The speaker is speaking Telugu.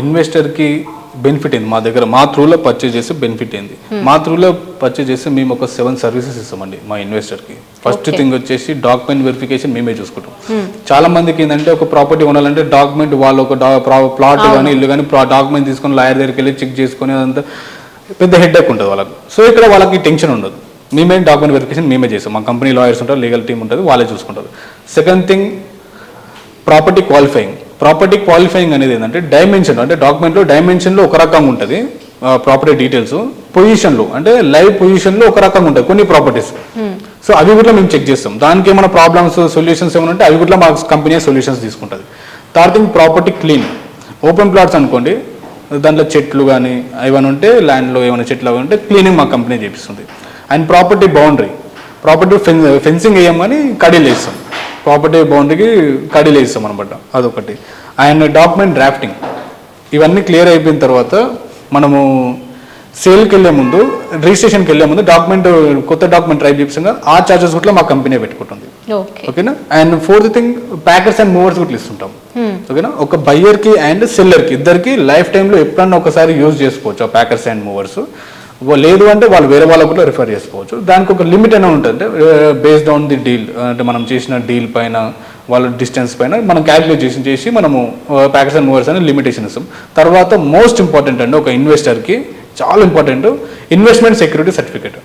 ఇన్వెస్టర్కి బెనిఫిట్ ఏంది మా దగ్గర మా త్రూలో పర్చేజ్ చేస్తే బెనిఫిట్ ఏంది మా త్రూలో పర్చేజ్ చేస్తే మేము ఒక సెవెన్ సర్వీసెస్ ఇస్తామండి మా ఇన్వెస్టర్కి ఫస్ట్ థింగ్ వచ్చేసి డాక్యుమెంట్ వెరిఫికేషన్ మేమే చూసుకుంటాం. చాలా మందికి ఏంటంటే ఒక ప్రాపర్టీ ఉండాలంటే డాక్యుమెంట్ వాళ్ళు ఒక ప్లాట్ కానీ ఇల్లు కానీ డాక్యుమెంట్ తీసుకొని లాయర్ దగ్గరికి వెళ్ళి చెక్ చేసుకొని అదంతా పెద్ద హెడ్ ఉంటుంది వాళ్ళకి. సో ఇక్కడ వాళ్ళకి టెన్షన్ ఉండదు. మేమే డాక్యుమెంట్ వెరిఫికేషన్ మేమే చేస్తాం. మా కంపెనీ లాయర్స్ ఉంటారు లీగల్ టీం ఉంటుంది వాళ్ళే చూసుకుంటారు. Second thing property qualifying property qualifying అనేది ఏంటంటే డైమెన్షన్ అంటే డాక్యుమెంట్లో డైమెన్షన్లో ఒక రకంగా ఉంటుంది ప్రాపర్టీ డీటెయిల్స్. పొజిషన్లో అంటే లైవ్ పొజిషన్లో ఒక రకంగా ఉంటుంది కొన్ని ప్రాపర్టీస్. సో అవి కూడా మేము చెక్ చేస్తాం. దానికి ఏమైనా ప్రాబ్లమ్స్ సొల్యూషన్స్ ఏమైనా ఉంటే అవి కూడా మా కంపెనీ సొల్యూషన్స్ తీసుకుంటుంది. Third thing property clean. Open plots అనుకోండి దాంట్లో చెట్లు కానీ ఏమైనా ఉంటే ల్యాండ్లో ఏమైనా చెట్లు అవి ఉంటే క్లీనింగ్ మా company చేపిస్తుంది. And property boundary. Property fen fencing వేయం కానీ కడీలు వేస్తాం. ప్రాపర్టీ బౌండరీకి కడీలు వేస్తాం అనమాట అదొకటి. And document drafting. ఇవన్నీ క్లియర్ అయిపోయిన తర్వాత మనము సేల్కి వెళ్ళే ముందు రిజిస్ట్రేషన్కి వెళ్ళే ముందు డాక్యుమెంట్ కొత్త డాక్యుమెంట్ ట్రై చేపిస్తాం ఆ చార్జెస్ కూడా మా కంపెనీ పెట్టుకుంటుంది. ఓకే. ఓకేనా? And fourth thing packers and movers కూడా ఇస్తుంటాం. ఓకేనా? ఒక బయ్యర్కి అండ్ సెల్లర్కి ఇద్దరికి లైఫ్ టైంలో ఎప్పుడన్నా ఒకసారి యూజ్ చేసుకోవచ్చు ఆ ప్యాకర్స్ అండ్ మూవర్స్ లేదు అంటే వాళ్ళు వేరే వాళ్ళకు కూడా రిఫర్ చేసుకోవచ్చు. దానికి ఒక లిమిట్ అనేది ఉంటుంది బేస్డ్ ఆన్ ది డీల్ అంటే మనం చేసిన డీల్ పైన వాళ్ళ డిస్టెన్స్ పైన మనం క్యాలిక్యులేషన్ చేసి చేసి మనము ప్యాకర్స్ అండ్ మూవర్స్ అనే లిమిటేషన్ ఇస్తాం. తర్వాత మోస్ట్ ఇంపార్టెంట్ అండి ఒక ఇన్వెస్టర్కి చాలా ఇంపార్టెంట్ ఇన్వెస్ట్మెంట్ సెక్యూరిటీ సర్టిఫికేట్